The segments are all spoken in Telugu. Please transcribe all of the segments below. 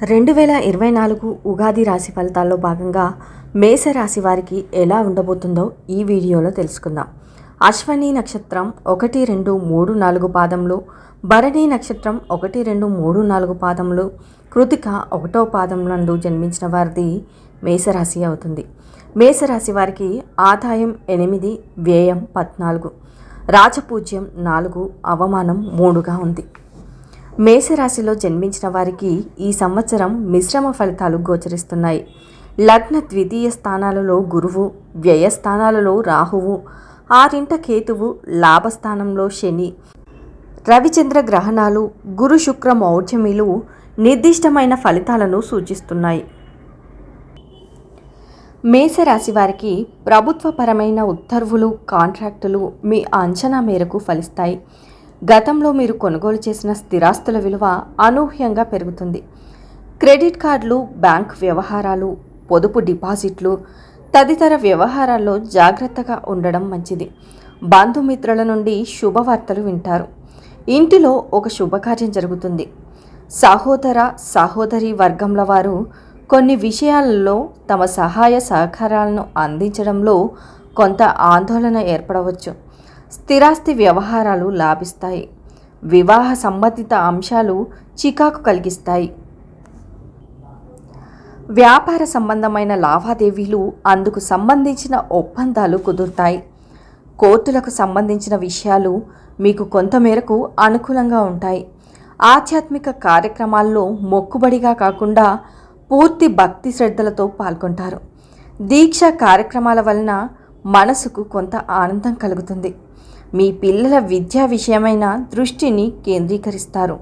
రెండు వేల ఇరవై నాలుగు ఉగాది రాశి ఫలితాల్లో భాగంగా మేషరాశి వారికి ఎలా ఉండబోతుందో ఈ వీడియోలో తెలుసుకుందాం. అశ్వని నక్షత్రం ఒకటి రెండు మూడు నాలుగు పాదములు భరణి నక్షత్రం ఒకటి రెండు మూడు నాలుగు పాదములు కృతిక ఒకటో పాదం నందు జన్మించిన వారిది మేషరాశి అవుతుంది. మేషరాశి వారికి ఆదాయం ఎనిమిది వ్యయం పద్నాలుగు రాజపూజ్యం నాలుగు అవమానం మూడుగా ఉంది. మేషరాశిలో జన్మించిన వారికి ఈ సంవత్సరం మిశ్రమ ఫలితాలు గోచరిస్తున్నాయి. లగ్న ద్వితీయ స్థానాలలో గురువు వ్యయస్థానాలలో రాహువు ఆరింట కేతువు లాభస్థానంలో శని. రవిచంద్ర గ్రహణాలు గురు శుక్ర మౌఢ్యమిలు నిర్దిష్టమైన ఫలితాలను సూచిస్తున్నాయి. మేషరాశి వారికి ప్రభుత్వపరమైన ఉత్తర్వులు కాంట్రాక్టులు మీ అంచనా మేరకు ఫలిస్తాయి. గతంలో మీరు కొనుగోలు చేసిన స్థిరాస్తుల విలువ అనూహ్యంగా పెరుగుతుంది. క్రెడిట్ కార్డులు బ్యాంక్ వ్యవహారాలు పొదుపు డిపాజిట్లు తదితర వ్యవహారాల్లో జాగ్రత్తగా ఉండడం మంచిది. బంధుమిత్రుల నుండి శుభవార్తలు వింటారు. ఇంటిలో ఒక శుభకార్యం జరుగుతుంది. సహోదర సహోదరి వర్గంల వారు కొన్ని విషయాలలో తమ సహాయ సహకారాలను అందించడంలో కొంత ఆందోళన ఏర్పడవచ్చు. స్థిరాస్తి వ్యవహారాలు లాభిస్తాయి. వివాహ సంబంధిత అంశాలు చికాకు కలిగిస్తాయి. వ్యాపార సంబంధమైన లావాదేవీలు అందుకు సంబంధించిన ఒప్పందాలు కుదురుతాయి. కోర్టులకు సంబంధించిన విషయాలు మీకు కొంతమేరకు అనుకూలంగా ఉంటాయి. ఆధ్యాత్మిక కార్యక్రమాల్లో మొక్కుబడిగా కాకుండా పూర్తి భక్తి శ్రద్ధలతో పాల్గొంటారు. దీక్ష కార్యక్రమాల వలన మనసుకు కొంత ఆనందం కలుగుతుంది. మీ పిల్లల విద్యా విషయమైన దృష్టిని కేంద్రీకరిస్తారు.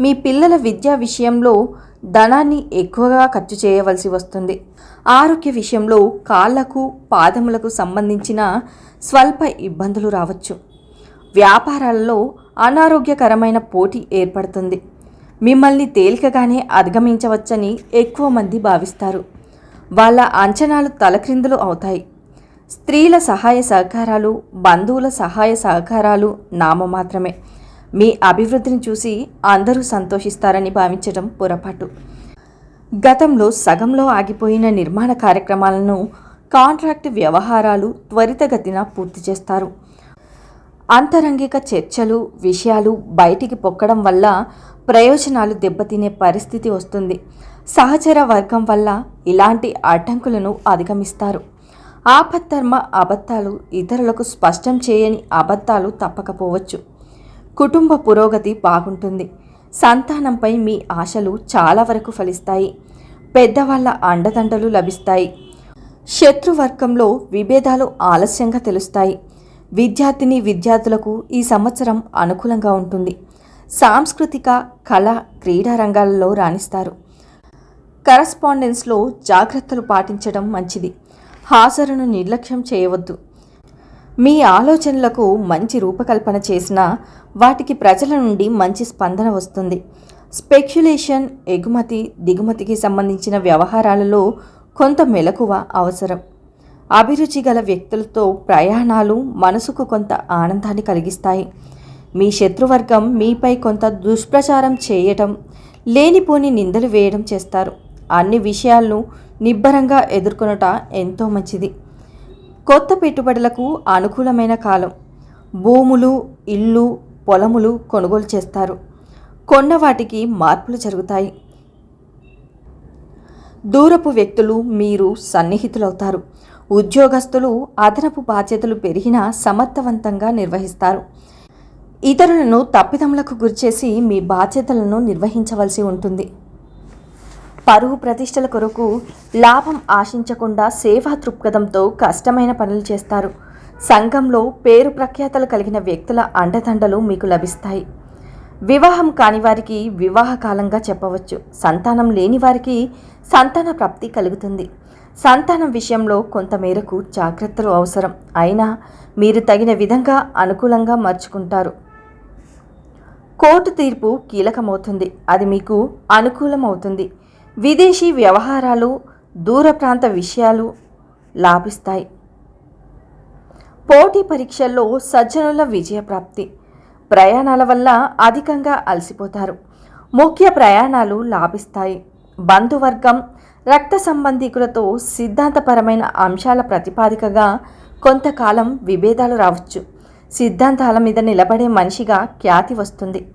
మీ పిల్లల విద్యా విషయంలో ధనాన్ని ఎక్కువగా ఖర్చు చేయవలసి వస్తుంది. ఆరోగ్య విషయంలో కాళ్ళకు పాదములకు సంబంధించిన స్వల్ప ఇబ్బందులు రావచ్చు. వ్యాపారాలలో అనారోగ్యకరమైన పోటీ ఏర్పడుతుంది. మిమ్మల్ని తేలికగానే అధిగమించవచ్చని ఎక్కువ మంది భావిస్తారు. వాళ్ళ అంచనాలు తలక్రిందులు అవుతాయి. స్త్రీల సహాయ సహకారాలు బంధువుల సహాయ సహకారాలు నామమాత్రమే మీ అభివృద్ధిని చూసి అందరూ సంతోషిస్తారని భావించడం పొరపాటు. గతంలో సగంలో ఆగిపోయిన నిర్మాణ కార్యక్రమాలను కాంట్రాక్ట్ వ్యవహారాలు త్వరితగతిన పూర్తి చేస్తారు. అంతరంగిక చర్చలు విషయాలు బయటికి పొక్కడం వల్ల ప్రయోజనాలు దెబ్బతినే పరిస్థితి వస్తుంది. సహచర వర్గం వల్ల ఇలాంటి అడ్డంకులను అధిగమిస్తారు. ఆపద్ధర్మ అబద్ధాలు ఇతరులకు స్పష్టం చేయని అబద్ధాలు తప్పకపోవచ్చు. కుటుంబ పురోగతి బాగుంటుంది. సంతానంపై మీ ఆశలు చాలా వరకు ఫలిస్తాయి. పెద్దవాళ్ళ అండదండలు లభిస్తాయి. శత్రువర్గంలో విభేదాలు ఆలస్యంగా తెలుస్తాయి. విద్యార్థిని విద్యార్థులకు ఈ సంవత్సరం అనుకూలంగా ఉంటుంది. సాంస్కృతిక కళ క్రీడా రంగాలలో రాణిస్తారు. కరస్పాండెన్స్లో జాగ్రత్తలు పాటించడం మంచిది. హాజరును నిర్లక్ష్యం చేయవద్దు. మీ ఆలోచనలకు మంచి రూపకల్పన చేసినా వాటికి ప్రజల నుండి మంచి స్పందన వస్తుంది. స్పెక్యులేషన్ ఎగుమతి దిగుమతికి సంబంధించిన వ్యవహారాలలో కొంత మెలకువ అవసరం. అభిరుచి గల వ్యక్తులతో ప్రయాణాలు మనసుకు కొంత ఆనందాన్ని కలిగిస్తాయి. మీ శత్రువర్గం మీపై కొంత దుష్ప్రచారం చేయటం లేనిపోని నిందలు వేయడం చేస్తారు. అన్ని విషయాలను నిబ్బరంగా ఎదుర్కొనట ఎంతో మంచిది. కొత్త పెట్టుబడులకు అనుకూలమైన కాలం. భూములు ఇల్లు పొలములు కొనుగోలు చేస్తారు. కొన్న వాటికి మార్పులు జరుగుతాయి. దూరపు వ్యక్తులు మీరు సన్నిహితులవుతారు. ఉద్యోగస్తులు అదనపు బాధ్యతలు పెరిగినా సమర్థవంతంగా నిర్వహిస్తారు. ఇతరులను తప్పిదములకు గురిచేసి మీ బాధ్యతలను నిర్వహించవలసి ఉంటుంది. పరువు ప్రతిష్టల కొరకు లాభం ఆశించకుండా సేవా దృక్పథంతో కష్టమైన పనులు చేస్తారు. సంఘంలో పేరు ప్రఖ్యాతలు కలిగిన వ్యక్తుల అండదండలు మీకు లభిస్తాయి. వివాహం కాని వారికి వివాహ కాలంగా చెప్పవచ్చు. సంతానం లేని వారికి సంతాన ప్రాప్తి కలుగుతుంది. సంతానం విషయంలో కొంతమేరకు జాగ్రత్తలు అవసరం. అయినా మీరు తగిన విధంగా అనుకూలంగా మార్చుకుంటారు. కోర్టు తీర్పు కీలకమవుతుంది. అది మీకు అనుకూలమవుతుంది. విదేశీ వ్యవహారాలు దూర ప్రాంత విషయాలు లాభిస్తాయి. పోటీ పరీక్షల్లో సజ్జనుల విజయప్రాప్తి ప్రయాణాల వల్ల అధికంగా అలసిపోతారు. ముఖ్య ప్రయాణాలు లాభిస్తాయి. బంధువర్గం రక్త సంబంధికులతో సిద్ధాంతపరమైన అంశాల ప్రతిపాదికగా కొంతకాలం విభేదాలు రావచ్చు. సిద్ధాంతాల మీద నిలబడే మనిషిగా ఖ్యాతి వస్తుంది.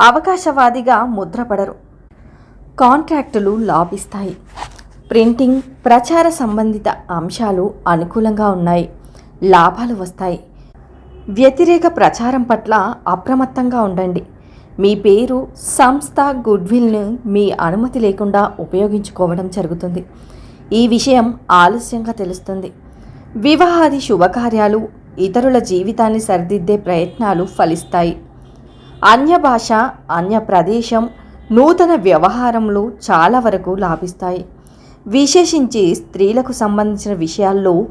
అవకాశవాదిగా ముద్రపడరు. కాంట్రాక్టులు లాభిస్తాయి. ప్రింటింగ్ ప్రచార సంబంధిత అంశాలు అనుకూలంగా ఉన్నాయి. లాభాలు వస్తాయి. వ్యతిరేక ప్రచారం పట్ల అప్రమత్తంగా ఉండండి. మీ పేరు సంస్థ గుడ్విల్ను మీ అనుమతి లేకుండా ఉపయోగించుకోవడం జరుగుతుంది. ఈ విషయం ఆలస్యంగా తెలుస్తుంది. వివాహాది శుభకార్యాలు ఇతరుల జీవితాన్ని సరిదిద్దే ప్రయత్నాలు ఫలిస్తాయి. అన్య భాష అన్య ప్రదేశం నూతన వ్యవహారములు చాలా వరకు లాభిస్తాయి. విశేషించి స్త్రీలకు సంబంధించిన విషయాల్లో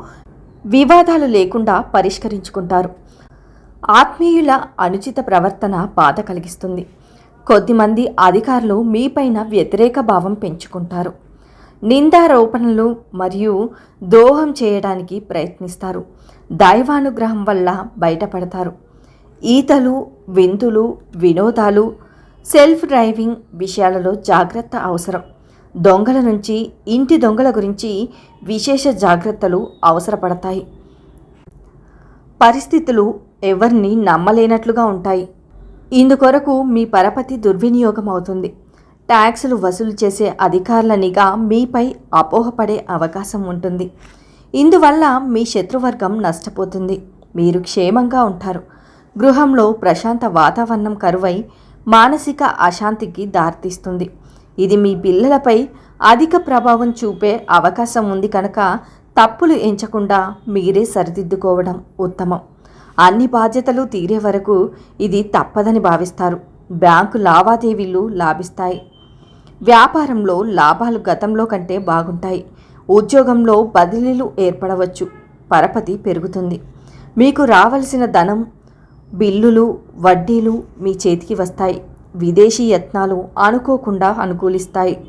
వివాదాలు లేకుండా పరిష్కరించుకుంటారు. ఆత్మీయుల అనుచిత ప్రవర్తన బాధ కలిగిస్తుంది. కొద్దిమంది అధికారులు మీపైన వ్యతిరేక భావం పెంచుకుంటారు. నిందారోపణలు మరియు దోహం చేయడానికి ప్రయత్నిస్తారు. దైవానుగ్రహం వల్ల బయటపడతారు. ఈతలు విందులు వినోదాలు సెల్ఫ్ డ్రైవింగ్ విషయాలలో జాగ్రత్త అవసరం. దొంగల నుంచి ఇంటి దొంగల గురించి విశేష జాగ్రత్తలు అవసరపడతాయి. పరిస్థితులు ఎవరిని నమ్మలేనట్లుగా ఉంటాయి. ఇందుకొరకు మీ పరపతి దుర్వినియోగం అవుతుంది. ట్యాక్సులు వసూలు చేసే అధికారుల నిఘా మీపై అపోహపడే అవకాశం ఉంటుంది. ఇందువల్ల మీ శత్రువర్గం నష్టపోతుంది. మీరు క్షేమంగా ఉంటారు. గృహంలో ప్రశాంత వాతావరణం కరువై మానసిక అశాంతికి దారితీస్తుంది. ఇది మీ పిల్లలపై అధిక ప్రభావం చూపే అవకాశం ఉంది కనుక తప్పులు ఎంచకుండా మీరే సరిదిద్దుకోవడం ఉత్తమం. అన్ని బాధ్యతలు తీరే వరకు ఇది తప్పదని భావిస్తారు. బ్యాంకు లావాదేవీలు లాభిస్తాయి. వ్యాపారంలో లాభాలు గతంలో కంటే బాగుంటాయి. ఉద్యోగంలో బదిలీలు ఏర్పడవచ్చు. పరపతి పెరుగుతుంది. మీకు రావలసిన ధనం బిల్లులు వడ్డీలు మీ చేతికి వస్తాయి. విదేశీ యత్నాలు అనుకోకుండా అనుకూలిస్తాయి.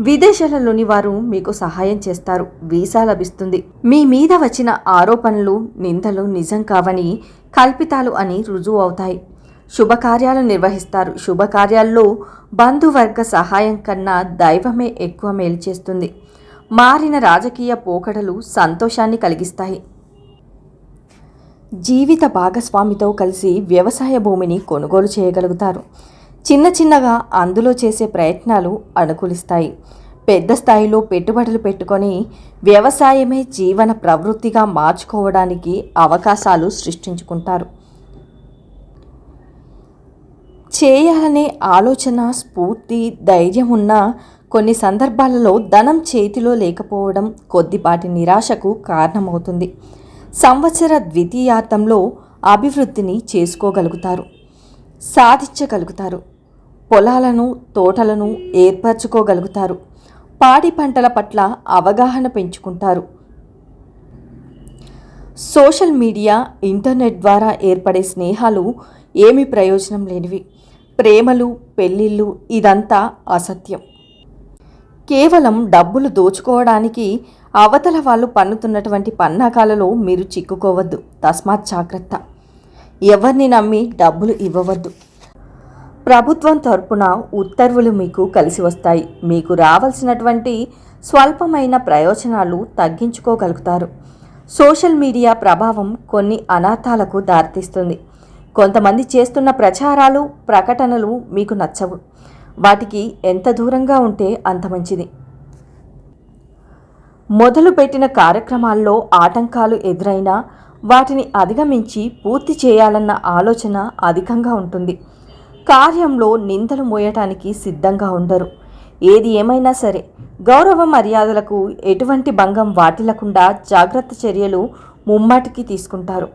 విదేశాలలోని వారు మీకు సహాయం చేస్తారు. వీసా లభిస్తుంది. మీ మీద వచ్చిన ఆరోపణలు నిందలు నిజం కావని కల్పితాలు అని రుజువు అవుతాయి. శుభకార్యాలు నిర్వహిస్తారు. శుభకార్యాల్లో బంధువర్గ సహాయం కన్నా దైవమే ఎక్కువ మేలు చేస్తుంది. మారిన రాజకీయ పోకడలు సంతోషాన్ని కలిగిస్తాయి. జీవిత భాగస్వామితో కలిసి వ్యవసాయ భూమిని కొనుగోలు చేయగలుగుతారు. చిన్న చిన్నగా అందులో చేసే ప్రయత్నాలు అనుకూలిస్తాయి. పెద్ద స్థాయిలో పెట్టుబడులు పెట్టుకొని వ్యవసాయమే జీవన ప్రవృత్తిగా మార్చుకోవడానికి అవకాశాలు సృష్టించుకుంటారు. చేయాలనే ఆలోచన స్ఫూర్తి ధైర్యం ఉన్న కొన్ని సందర్భాలలో ధనం చేతిలో లేకపోవడం కొద్దిపాటి నిరాశకు కారణమవుతుంది. సంవత్సర ద్వితీయార్థంలో అభివృద్ధిని చేసుకోగలుగుతారు సాధించగలుగుతారు పొలాలను తోటలను ఏర్పరచుకోగలుగుతారు పాడి పంటల పట్ల అవగాహన పెంచుకుంటారు. సోషల్ మీడియా ఇంటర్నెట్ ద్వారా ఏర్పడే స్నేహాలు ఏమి ప్రయోజనం లేనివి. ప్రేమలు పెళ్ళిళ్ళు ఇదంతా అసత్యం. కేవలం డబ్బులు దోచుకోవడానికి అవతల వాళ్ళు పన్నుతున్నటువంటి పన్నాకాలలో మీరు చిక్కుకోవద్దు. తస్మాత్ జాగ్రత్త. ఎవరిని నమ్మి డబ్బులు ఇవ్వవద్దు. ప్రభుత్వం తరపున ఉత్తర్వులు మీకు కలిసి వస్తాయి. మీకు రావాల్సినటువంటి స్వల్పమైన ప్రయోజనాలు తగ్గించుకోగలుగుతారు. సోషల్ మీడియా ప్రభావం కొన్ని అనాథాలకు దారితీస్తుంది. కొంతమంది చేస్తున్న ప్రచారాలు ప్రకటనలు మీకు నచ్చవు. వాటికి ఎంత దూరంగా ఉంటే అంత మంచిది. మొదలుపెట్టిన కార్యక్రమాల్లో ఆటంకాలు ఎదురైనా వాటిని అధిగమించి పూర్తి చేయాలన్న ఆలోచన అధికంగా ఉంటుంది. కార్యంలో నిందలు మోయటానికి సిద్ధంగా ఉండరు. ఏది ఏమైనా సరే గౌరవ మర్యాదలకు ఎటువంటి భంగం వాటిల్లకుండా జాగ్రత్త చర్యలు ముమ్మాటికి తీసుకుంటారు.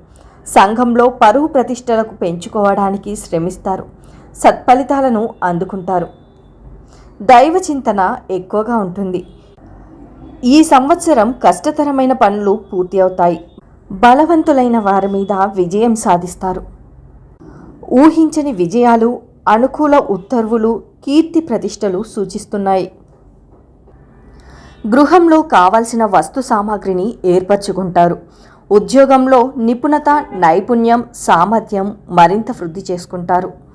సంఘంలో పరువు ప్రతిష్టలకు పెంచుకోవడానికి శ్రమిస్తారు. సత్ఫలితాలను అందుకుంటారు. దైవ చింతన ఎక్కువగా ఉంటుంది. ఈ సంవత్సరం కష్టతరమైన పనులు పూర్తి అవుతాయి. బలవంతులైన వారి మీద విజయం సాధిస్తారు. ఊహించని విజయాలు అనుకూల ఉత్తర్వులు కీర్తి ప్రతిష్టలు సూచిస్తున్నాయి. గృహంలో కావాల్సిన వస్తు సామాగ్రిని ఏర్పరచుకుంటారు. ఉద్యోగంలో నిపుణత నైపుణ్యం సామర్థ్యం మరింత వృద్ధి చేసుకుంటారు.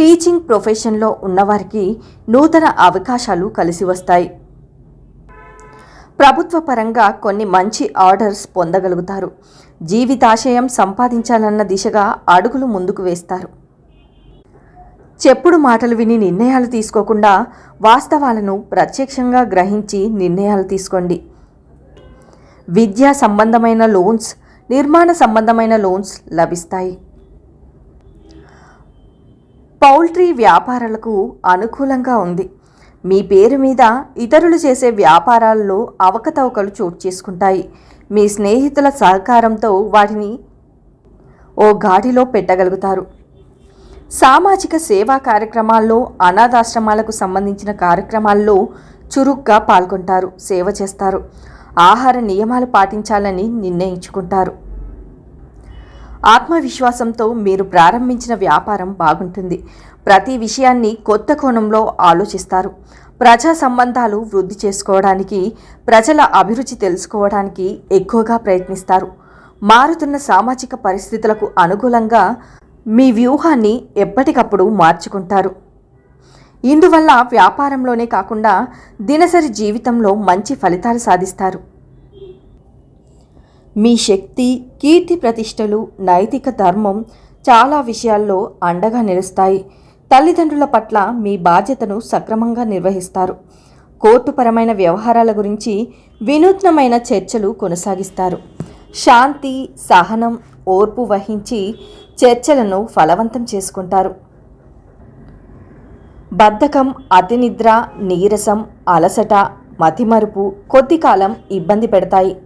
టీచింగ్ ప్రొఫెషన్లో ఉన్నవారికి నూతన అవకాశాలు కలిసి వస్తాయి. ప్రభుత్వ పరంగా కొన్ని మంచి ఆర్డర్స్ పొందగలుగుతారు. జీవితాశయం సంపాదించాలన్న దిశగా అడుగులు ముందుకు వేస్తారు. చెప్పుడు మాటలు విని నిర్ణయాలు తీసుకోకుండా వాస్తవాలను ప్రత్యక్షంగా గ్రహించి నిర్ణయాలు తీసుకోండి. విద్యా సంబంధమైన లోన్స్ నిర్మాణ సంబంధమైన లోన్స్ లభిస్తాయి. పౌల్ట్రీ వ్యాపారాలకు అనుకూలంగా ఉంది. మీ పేరు మీద ఇతరులు చేసే వ్యాపారాల్లో అవకతవకలు చోటు చేసుకుంటాయి. మీ స్నేహితుల సహకారంతో వాటిని ఓ గాడిలో పెట్టగలుగుతారు. సామాజిక సేవా కార్యక్రమాల్లో అనాథాశ్రమాలకు సంబంధించిన కార్యక్రమాల్లో చురుగ్గా పాల్గొంటారు సేవ చేస్తారు. ఆహార నియమాలు పాటించాలని నిర్ణయించుకుంటారు. ఆత్మవిశ్వాసంతో మీరు ప్రారంభించిన వ్యాపారం బాగుంటుంది. ప్రతి విషయాన్ని కొత్త కోణంలో ఆలోచిస్తారు. ప్రజా సంబంధాలు వృద్ధి చేసుకోవడానికి ప్రజల అభిరుచి తెలుసుకోవడానికి ఎక్కువగా ప్రయత్నిస్తారు. మారుతున్న సామాజిక పరిస్థితులకు అనుకూలంగా మీ వ్యూహాన్ని ఎప్పటికప్పుడు మార్చుకుంటారు. ఇందువల్ల వ్యాపారంలోనే కాకుండా దినసరి జీవితంలో మంచి ఫలితాలు సాధిస్తారు. మీ శక్తి కీర్తి ప్రతిష్టలు నైతిక ధర్మం చాలా విషయాల్లో అండగా నిలుస్తాయి. తల్లిదండ్రుల పట్ల మీ బాధ్యతను సక్రమంగా నిర్వహిస్తారు. కోర్టుపరమైన వ్యవహారాల గురించి వినూత్నమైన చర్చలు కొనసాగిస్తారు. శాంతి సహనం ఓర్పు వహించి చర్చలను ఫలవంతం చేసుకుంటారు. బద్ధకం అతినిద్ర నీరసం అలసట మతిమరుపు కొద్ది కాలం ఇబ్బంది పెడతాయి.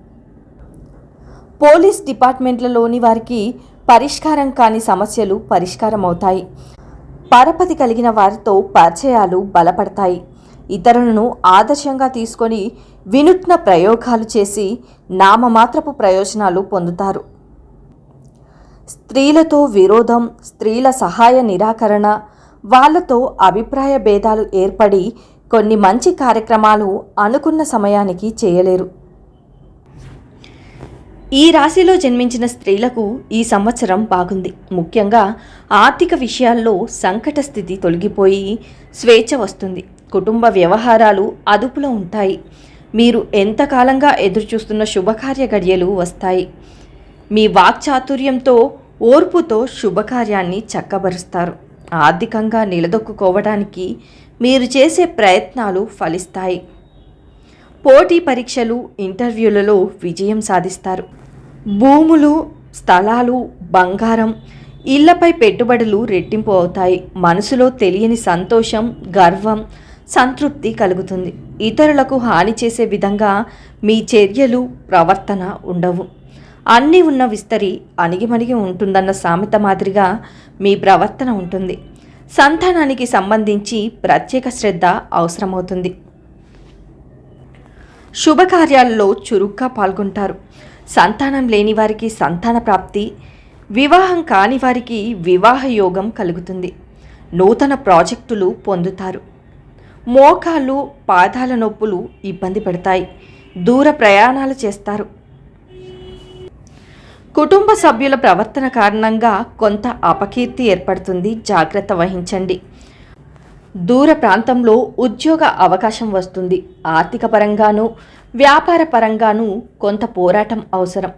పోలీస్ డిపార్ట్మెంట్లలోని వారికి పరిష్కారం కాని సమస్యలు పరిష్కారం అవుతాయి పరపతి కలిగిన వారితో పరిచయాలు బలపడతాయి. ఇతరులను ఆదర్శంగా తీసుకొని వినూత్న ప్రయోగాలు చేసి నామమాత్రపు ప్రయోజనాలు పొందుతారు. స్త్రీలతో విరోధం స్త్రీల సహాయ నిరాకరణ వాళ్ళతో అభిప్రాయ భేదాలు ఏర్పడి కొన్ని మంచి కార్యక్రమాలు అనుకున్న సమయానికి చేయలేరు. ఈ రాశిలో జన్మించిన స్త్రీలకు ఈ సంవత్సరం బాగుంది. ముఖ్యంగా ఆర్థిక విషయాల్లో సంకట స్థితి తొలగిపోయి స్వేచ్ఛ వస్తుంది. కుటుంబ వ్యవహారాలు అదుపులో ఉంటాయి. మీరు ఎంతకాలంగా ఎదురుచూస్తున్న శుభకార్య గడియలు వస్తాయి. మీ వాక్చాతుర్యంతో ఓర్పుతో శుభకార్యాన్ని చక్కబరుస్తారు. ఆర్థికంగా నిలదొక్కుకోవడానికి మీరు చేసే ప్రయత్నాలు ఫలిస్తాయి. పోటీ పరీక్షలు ఇంటర్వ్యూలలో విజయం సాధిస్తారు. భూములు స్థలాలు బంగారం ఇళ్ళపై పెట్టుబడులు రెట్టింపు అవుతాయి. మనసులో తెలియని సంతోషం గర్వం సంతృప్తి కలుగుతుంది. ఇతరులకు హాని చేసే విధంగా మీ చర్యలు ప్రవర్తన ఉండవు. అన్నీ ఉన్న విస్తరి అణిగిమణిగి ఉంటుందన్న సామెత మాదిరిగా మీ ప్రవర్తన ఉంటుంది. సంతానానికి సంబంధించి ప్రత్యేక శ్రద్ధ అవసరమవుతుంది. శుభకార్యాలలో చురుగ్గా పాల్గొంటారు. సంతానం లేని వారికి సంతాన ప్రాప్తి వివాహం కాని వారికి వివాహ యోగం కలుగుతుంది. నూతన ప్రాజెక్టులు పొందుతారు. మోకాళ్ళు పాదాల నొప్పులు ఇబ్బంది పెడతాయి. దూర ప్రయాణాలు చేస్తారు. కుటుంబ సభ్యుల ప్రవర్తన కారణంగా కొంత అపకీర్తి ఏర్పడుతుంది. జాగ్రత్త వహించండి. దూర ప్రాంతంలో ఉద్యోగ అవకాశం వస్తుంది. ఆర్థిక పరంగానూ వ్యాపార పరంగానూ కొంత పోరాటం అవసరం.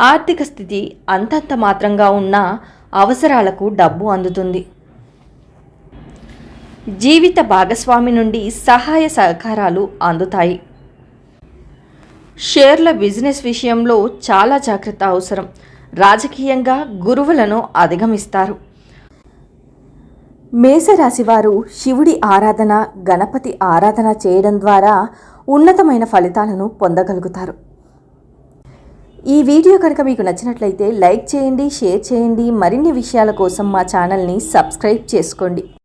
ఆర్థిక స్థితి అంతంత మాత్రంగా ఉన్న అవసరాలకు డబ్బు అందుతుంది. జీవిత భాగస్వామి నుండి సహాయ సహకారాలు అందుతాయి. షేర్ల బిజినెస్ విషయంలో చాలా జాగ్రత్త అవసరం. రాజకీయంగా గురువులను అధిగమిస్తారు. మేషరాశివారు శివుడి ఆరాధన గణపతి ఆరాధన చేయడం ద్వారా ఉన్నతమైన ఫలితాలను పొందగలుగుతారు. ఈ వీడియో కనుక మీకు నచ్చినట్లయితే లైక్ చేయండి షేర్ చేయండి. మరిన్ని విషయాల కోసం మా ఛానల్ని సబ్స్క్రైబ్ చేసుకోండి.